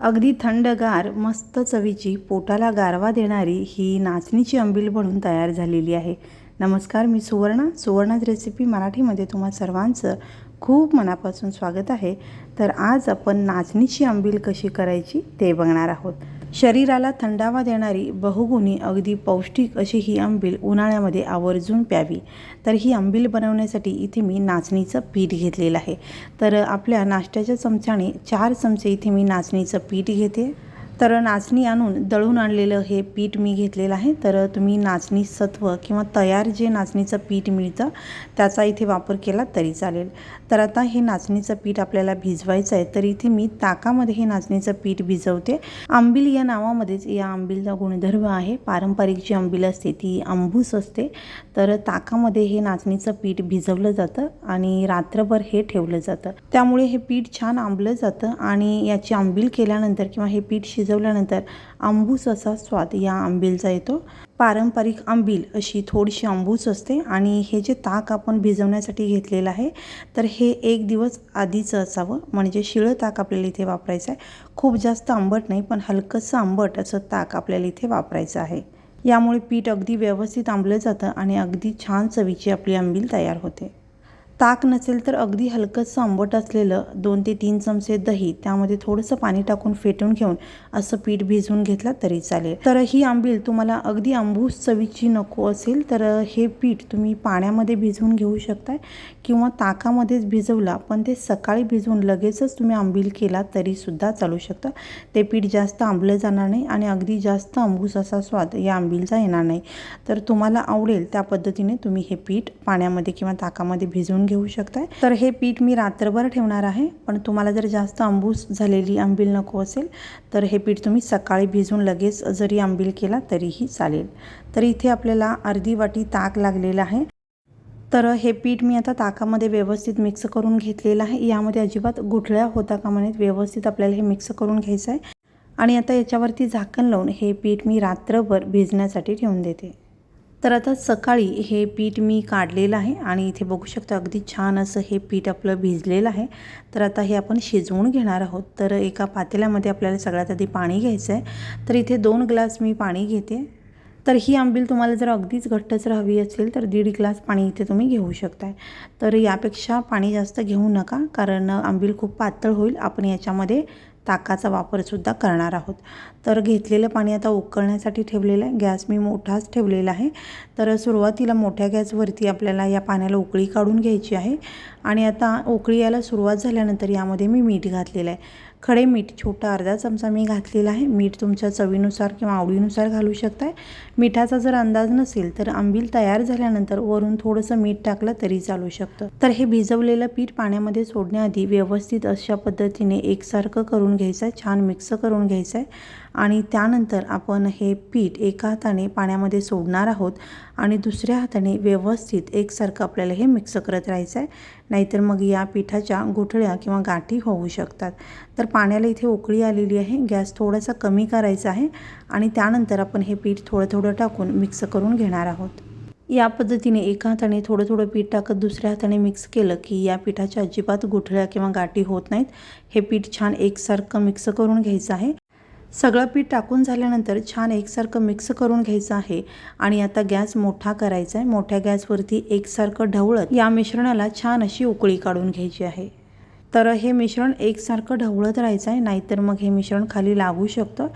अगदी थंडगार मस्त चवीची पोटाला गारवा देणारी ही नाचणीची अंबील बनून तयार झालेली आहे. नमस्कार मी सुवर्णा. सुवर्णाच रेसिपी मराठीमध्ये तुम्हा सर्वांचं खूप मनापासून स्वागत आहे. तर आज आपण नाचणीची अंबील कशी करायची ते बघणार आहोत. शरीराला थंडावा देणारी बहुगुणी अगदी पौष्टिक अशी ही आंबील उन्हाळ्यामध्ये आवर्जून प्यावी. तर ही आंबील बनवण्यासाठी इथे मी नाचणीचं पीठ घेतलेलं आहे. तर आपल्या नाश्त्याच्या चमच्याने चार चमचे इथे मी नाचणीचं पीठ घेते. तर नाचणी आणून दळून आणलेलं हे पीठ मी घेतलेलं आहे. तर तुम्ही नाचणी सत्व किंवा तयार जे नाचणीचं पीठ मिळतं त्याचा इथे वापर केला तरी चालेल. तर आता हे नाचणीचं पीठ आपल्याला भिजवायचं आहे तर इथे मी ताकामध्ये हे नाचणीचं पीठ भिजवते. आंबील या नावामध्येच या आंबीलचा गुणधर्म आहे. पारंपरिक जी आंबील असते ती आंबूस असते. तर ताकामध्ये हे नाचणीचं पीठ भिजवलं जातं आणि रात्रभर हे ठेवलं जातं. त्यामुळे हे पीठ छान आंबलं जातं आणि याची आंबील केल्यानंतर किंवा हे पीठ शिजवल्यानंतर आंबूस असा स्वाद या आंबीलचा येतो. पारंपरिक आंबील अशी थोडीशी आंबूस असते आणि हे जे ताक आपण भिजवण्यासाठी घेतलेलं आहे तर हे एक दिवस आधीचं असावं. म्हणजे शिळं ताक आपल्याला इथे वापरायचं आहे. खूप जास्त आंबट नाही पण हलकंसं आंबट असं ताक आपल्याला इथे वापरायचं आहे. यामुळे पीठ अगदी व्यवस्थित आंबलं जातं आणि अगदी छान चवीची आपली आंबील तयार होते. ताक नसेल तर अगदी हलकंसं आंबट असलेलं दोन ते तीन चमचे दही त्यामध्ये थोडंसं पाणी टाकून फेटून घेऊन असं पीठ भिजवून घेतलं तरी चालेल. तर ही आंबील तुम्हाला अगदी आंबूस चवीची नको असेल तर हे पीठ तुम्ही पाण्यामध्ये भिजवून घेऊ शकताय किंवा ताकामध्येच भिजवला पण ते सकाळी भिजवून लगेचच तुम्ही आंबील केला तरीसुद्धा चालू शकतं. ते पीठ जास्त आंबलं जाणार नाही आणि अगदी जास्त आंबूस असा स्वाद या आंबीलचा येणार नाही. तर तुम्हाला आवडेल त्या पद्धतीने तुम्ही हे पीठ पाण्यामध्ये किंवा ताकामध्ये भिजवून घेऊ शकताय. तर हे पीठ मी रात्रभर ठेवणार आहे. पण तुम्हाला जर जास्त आंबूस झालेली आंबील नको असेल तर हे पीठ तुम्ही सकाळी भिजून लगेच जरी आंबील केला तरीही चालेल. तर इथे आपल्याला अर्धी वाटी ताक लागलेलं आहे. तर हे पीठ मी आता ताकामध्ये व्यवस्थित मिक्स करून घेतलेलं आहे. यामध्ये अजिबात गुठळ्या होता कामा नयेत. व्यवस्थित आपल्याला हे मिक्स करून घ्यायचं आहे. आणि आता याच्यावरती झाकण लावून हे पीठ मी रात्रभर भिजण्यासाठी ठेवून देते. तर आता सकाळी हे पीठ मी काढलेलं आहे आणि इथे बघू शकता अगदी छान असं हे पीठ आपलं भिजलेलं आहे. तर आता हे आपण शिजवून घेणार आहोत. तर एका पातेल्यामध्ये आपल्याला सगळ्यात आधी पाणी घ्यायचं आहे. तर इथे दोन ग्लास मी पाणी घेते. तर ही आंबील तुम्हाला जर अगदीच घट्टच हवी असेल तर दीड ग्लास पाणी इथे तुम्ही घेऊ शकताय. तर यापेक्षा पाणी जास्त घेऊ नका कारण आंबील खूप पातळ होईल. आपण याच्यामध्ये ताकाचा वापरसुद्धा करणार आहोत. तर घेतलेलं पाणी आता उकळण्यासाठी ठेवलेलं आहे. गॅस मी मोठाच ठेवलेला आहे. तर सुरुवातीला मोठ्या गॅसवरती आपल्याला या पाण्याला उकळी काढून घ्यायची आहे. आणि आता उकळी यायला सुरुवात झाल्यानंतर यामध्ये मी मीठ घातलेलं आहे. खडे मीठ छोटा अर्धा चमचा मी घातलेला आहे. मीठ तुमच्या चवीनुसार किंवा आवडीनुसार घालू शकताय. मिठाचा जर अंदाज नसेल तर आंबील तयार झाल्यानंतर वरून थोडंसं मीठ टाकलं तरी चालू शकतं. तर हे भिजवलेलं पीठ पाण्यामध्ये सोडण्याआधी व्यवस्थित अशा पद्धतीने एकसारखं करून घ्यायचं आहे छान मिक्स करून घ्यायचं आहे आणि त्यानंतर आपण हे पीठ एका हाताने पाण्यामध्ये सोडणार आहोत. आणि दुसऱ्या हाताने व्यवस्थित एकसारखं आपल्याला हे मिक्स करत राहायचं आहे नाहीतर मग या पिठाच्या गुठळ्या किंवा गाठी होऊ शकतात. तर पाण्याला इथे उकळी आलेली आहे. गॅस थोडासा कमी करायचा आहे आणि त्यानंतर आपण हे पीठ थोडं थोडं टाकून मिक्स करून घेणार आहोत. या पद्धतीने एका हाताने थोडं थोडं पीठ टाकत दुसऱ्या हाताने मिक्स केलं की या पिठाच्या अजिबात गुठळ्या किंवा गाठी होत नाहीत. हे पीठ छान एकसारखं मिक्स करून घ्यायचं आहे. सगळं पीठ टाकून झाल्यानंतर छान एकसारखं मिक्स करून घ्यायचं आहे. आणि आता गॅस मोठा करायचा आहे. मोठ्या गॅसवरती एकसारखं ढवळत या मिश्रणाला छान अशी उकळी काढून घ्यायची आहे. तर हे मिश्रण एकसारखं ढवळत राहायचं आहे. नाहीतर मग हे मिश्रण खाली लागू शकतं.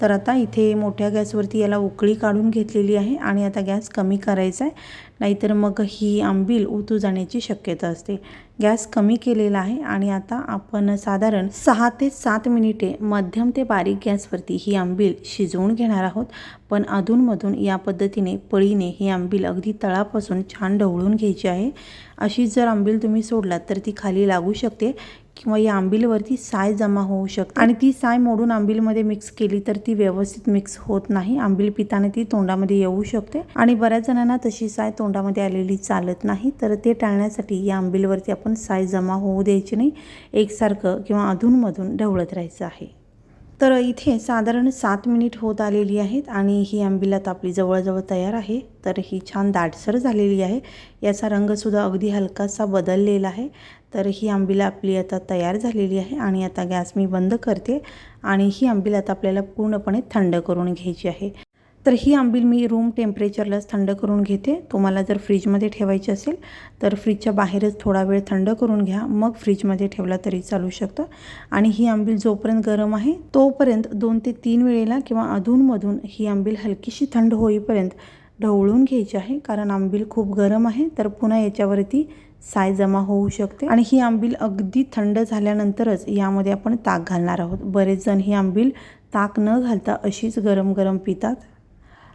तर आता इथे मोठ्या गॅसवरती याला उकळी काढून घेतलेली आहे आणि आता गॅस कमी करायचा आहे. नाहीतर मग ही आंबील उतू जाण्याची शक्यता असते. गॅस कमी केलेला आहे आणि आता आपण साधारण सहा ते सात मिनिटे मध्यम ते बारीक गॅसवरती ही आंबील शिजवून घेणार आहोत. पण अधूनमधून या पद्धतीने पळीने ही आंबील अगदी तळापासून छान ढवळून घ्यायची आहे. अशीच जर आंबील तुम्ही सोडलात तर ती खाली लागू शकते. किंवा या आंबीलवरती साय जमा होऊ शकते. आणि ती साय मोडून आंबीलमध्ये मिक्स केली तर ती व्यवस्थित मिक्स होत नाही. आंबील पिताने ती तोंडामध्ये येऊ शकते. आणि बऱ्याच जणांना तशी साय तोंडामध्ये आलेली चालत नाही. तर ते टाळण्यासाठी या आंबीलवरती आपण साय जमा होऊ द्यायची नाही. एकसारखं किंवा अधूनमधून ढवळत राहायचं आहे. तर इथे साधारण सात मिनिट होत आलेली आहेत आणि ही आंबीलात आता आपली जवळजवळ तयार आहे. तर ही छान दाटसर झालेली आहे. याचा रंगसुद्धा अगदी हलकासा बदललेला आहे. तर ही आंबीला आपली आता तयार झालेली आहे आणि आता गॅस मी बंद करते आणि ही आंबीला आता आपल्याला पूर्णपणे थंड करून घ्यायची आहे. तर ही आंबील मी रूम टेम्परेचरलाच थंड करून घेते. तुम्हाला जर फ्रीजमध्ये ठेवायची असेल तर फ्रीजच्या बाहेरच थोडा वेळ थंड करून घ्या. मग फ्रीजमध्ये ठेवला तरी चालू शकतं. आणि ही आंबील जोपर्यंत गरम आहे तोपर्यंत दोन ते तीन वेळेला किंवा अधूनमधून ही आंबील हलकीशी थंड होईपर्यंत ढवळून घ्यायची आहे. कारण आंबील खूप गरम आहे तर पुन्हा याच्यावरती साय जमा होऊ शकते. आणि ही आंबील अगदी थंड झाल्यानंतरच यामध्ये आपण ताक घालणार आहोत. बरेच जण ही आंबील ताक न घालता अशीच गरम गरम पितात.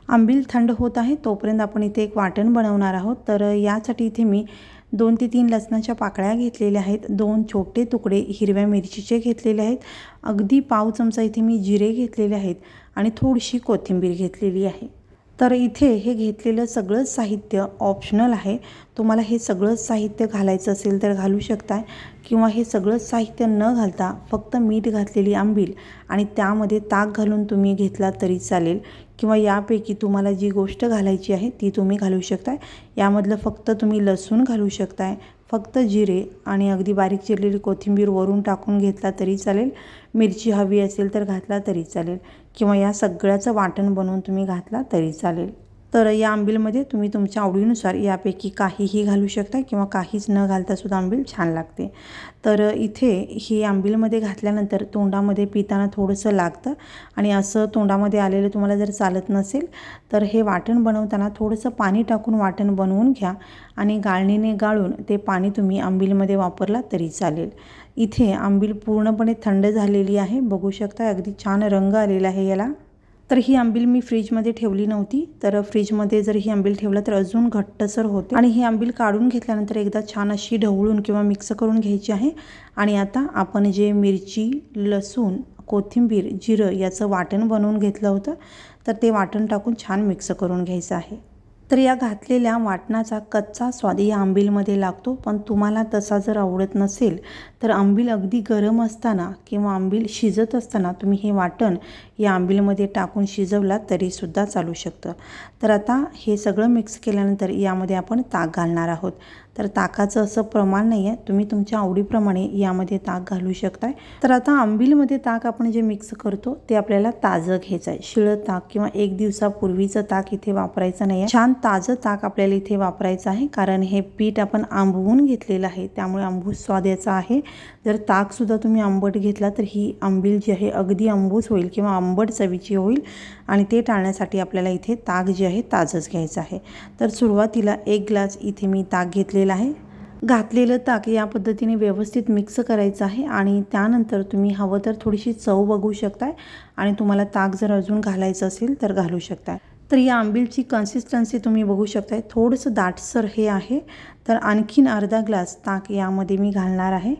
आंबील थंड होत आहे तोपर्यंत आपण इथे एक वाटण बनवणार आहोत. तर यासाठी इथे मी दोन ते तीन लसणाच्या पाकळ्या घेतलेल्या आहेत दोन छोटे तुकडे हिरव्या मिरचीचे घेतलेले आहेत अगदी पाव चमचा इथे मी जिरे घेतलेले आहेत आणि थोडीशी कोथिंबीर घेतलेली आहे. तर इथे हे घेतलेलं सगळंच साहित्य ऑप्शनल आहे. तुम्हाला हे सगळंच साहित्य घालायचं असेल तर घालू शकताय. किंवा हे सगळंच साहित्य न घालता फक्त मीठ घातलेली आंबील आणि त्यामध्ये ताक घालून तुम्ही घेतला तरी चालेल. किंवा यापैकी तुम्हाला जी गोष्ट घालायची आहे ती तुम्ही घालू शकताय. यामधलं फक्त तुम्ही लसूण घालू शकताय. फक्त जिरे आणि अगदी बारीक चिरलेली कोथिंबीर वरून टाकून घेतला तरी चालेल. मिरची हवी असेल तर घातला तरी चालेल. किंवा या सगळ्याचं वाटण बनवून तुम्ही घातला तरी चालेल. तर या आंबीलमध्ये तुम्ही तुमच्या आवडीनुसार यापैकी काहीही घालू शकता किंवा काहीच न घालतासुद्धा आंबील छान लागते. तर इथे ही आंबीलमध्ये घातल्यानंतर तोंडामध्ये पिताना थोडंसं लागतं आणि असं तोंडामध्ये आलेलं तुम्हाला जर चालत नसेल तर हे वाटण बनवताना थोडंसं पाणी टाकून वाटण बनवून घ्या आणि गाळणीने गाळून ते पाणी तुम्ही आंबीलमध्ये वापरला तरी चालेल. इथे आंबील पूर्णपणे थंड झालेली आहे. बघू शकता अगदी छान रंग आलेला आहे याला. तर ही आंबील मी फ्रीजमध्ये ठेवली नव्हती. तर फ्रीजमध्ये जर ही आंबील ठेवलं तर अजून घट्टसर होते. आणि ही आंबील काढून घेतल्यानंतर एकदा छान अशी ढवळून किंवा मिक्स करून घ्यायची आहे. आणि आता आपण जे मिरची लसूण कोथिंबीर जिरं याचं वाटण बनवून घेतलं होतं. तर ते वाटण टाकून छान मिक्स करून घ्यायचं आहे. तर या घातलेल्या वाटणाचा कच्चा स्वाद या आंबीलमध्ये लागतो. पण तुम्हाला तसा जर आवडत नसेल तर आंबील अगदी गरम असताना किंवा आंबील शिजत असताना तुम्ही हे वाटण या आंबीलमध्ये टाकून शिजवला तरीसुद्धा चालू शकतं. तर आता हे सगळं मिक्स केल्यानंतर यामध्ये आपण ताक घालणार आहोत. तर ताकाचं असं प्रमाण नाही आहे तुम्ही तुमच्या आवडीप्रमाणे यामध्ये ताक घालू शकताय. तर आता आंबीलमध्ये ताक आपण जे मिक्स करतो ते आपल्याला ताजं घ्यायचं आहे शिळं ताक किंवा एक दिवसापूर्वीचं ताक इथे वापरायचं नाही आहे छान ताजं ताक आपल्याला इथे वापरायचं आहे. कारण हे पीठ आपण आंबवून घेतलेलं आहे. त्यामुळे आंबूस स्वाद याचा आहे. जर ताकसुद्धा तुम्ही आंबट घेतला तर ही आंबील जी आहे अगदी आंबूस होईल किंवा आंबट चवीची होईल. आणि ते टाळण्यासाठी आपल्याला इथे ताक जे आहे ताजंच घ्यायचं आहे. तर सुरुवातीला एक ग्लास इथे मी ताक घातलेलं आहे. घातलेलं ताक या पद्धतीने व्यवस्थित मिक्स करायचं आहे आणि त्यानंतर तुम्ही हवं तर थोडीशी चव बघू शकताय आणि तुम्हाला ताक जर अजून घालायचं असेल तर घालू शकताय. तर या आंबीलची कन्सिस्टन्सी तुम्ही बघू शकताय. थोडंसं दाटसर हे आहे. तर आणखीन अर्धा ग्लास ताक यामध्ये मी घालणार आहे.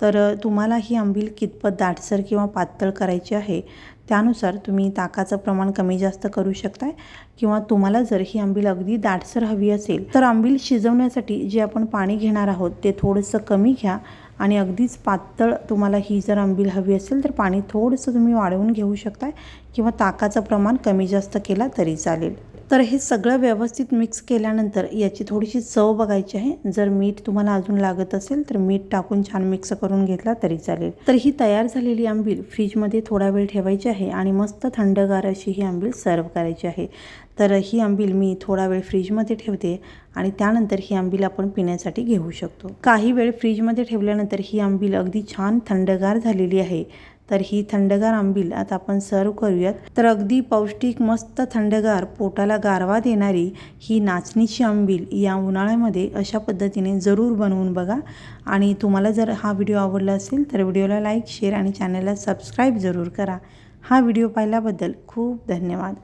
तर तुम्हाला ही आंबील कितपत दाटसर किंवा पातळ करायची आहे त्यानुसार तुम्ही ताकाचं प्रमाण कमी जास्त करू शकताय किंवा तुम्हाला जर ही आंबील अगदी दाटसर हवी असेल तर आंबील शिजवण्यासाठी जे आपण पाणी घेणार आहोत ते थोडंसं कमी घ्या आणि अगदीच पातळ तुम्हाला ही जर आंबील हवी असेल तर पाणी थोडंसं तुम्ही वाढवून घेऊ शकताय किंवा ताकाचं प्रमाण कमी जास्त केला तरी चालेल. तर हे सगळं व्यवस्थित मिक्स केल्यानंतर याची थोडीशी चव बघायची आहे. जर मीठ तुम्हाला अजून लागत असेल तर मीठ टाकून छान मिक्स करून घेतला तरी चालेल. तर ही तयार झालेली आंबील फ्रीजमध्ये थोडा वेळ ठेवायची आहे आणि मस्त थंडगार अशी ही आंबील सर्व करायची आहे. तर ही आंबील मी थोडा वेळ फ्रीजमध्ये ठेवते आणि त्यानंतर ही आंबील आपण पिण्यासाठी घेऊ शकतो. काही वेळ फ्रीजमध्ये ठेवल्यानंतर ही आंबील अगदी छान थंडगार झालेली आहे. तर ही थंडगार आंबील आता आपण सर्व करूयात. तर अगदी पौष्टिक मस्त थंडगार पोटाला गारवा देणारी ही नाचणीची आंबील या उन्हाळ्यामध्ये अशा पद्धतीने जरूर बनवून बघा. आणि तुम्हाला जर हा व्हिडिओ आवडला असेल तर व्हिडिओला लाईक शेअर आणि चॅनलला सबस्क्राईब जरूर करा. हा व्हिडिओ पाहिल्याबद्दल खूप धन्यवाद.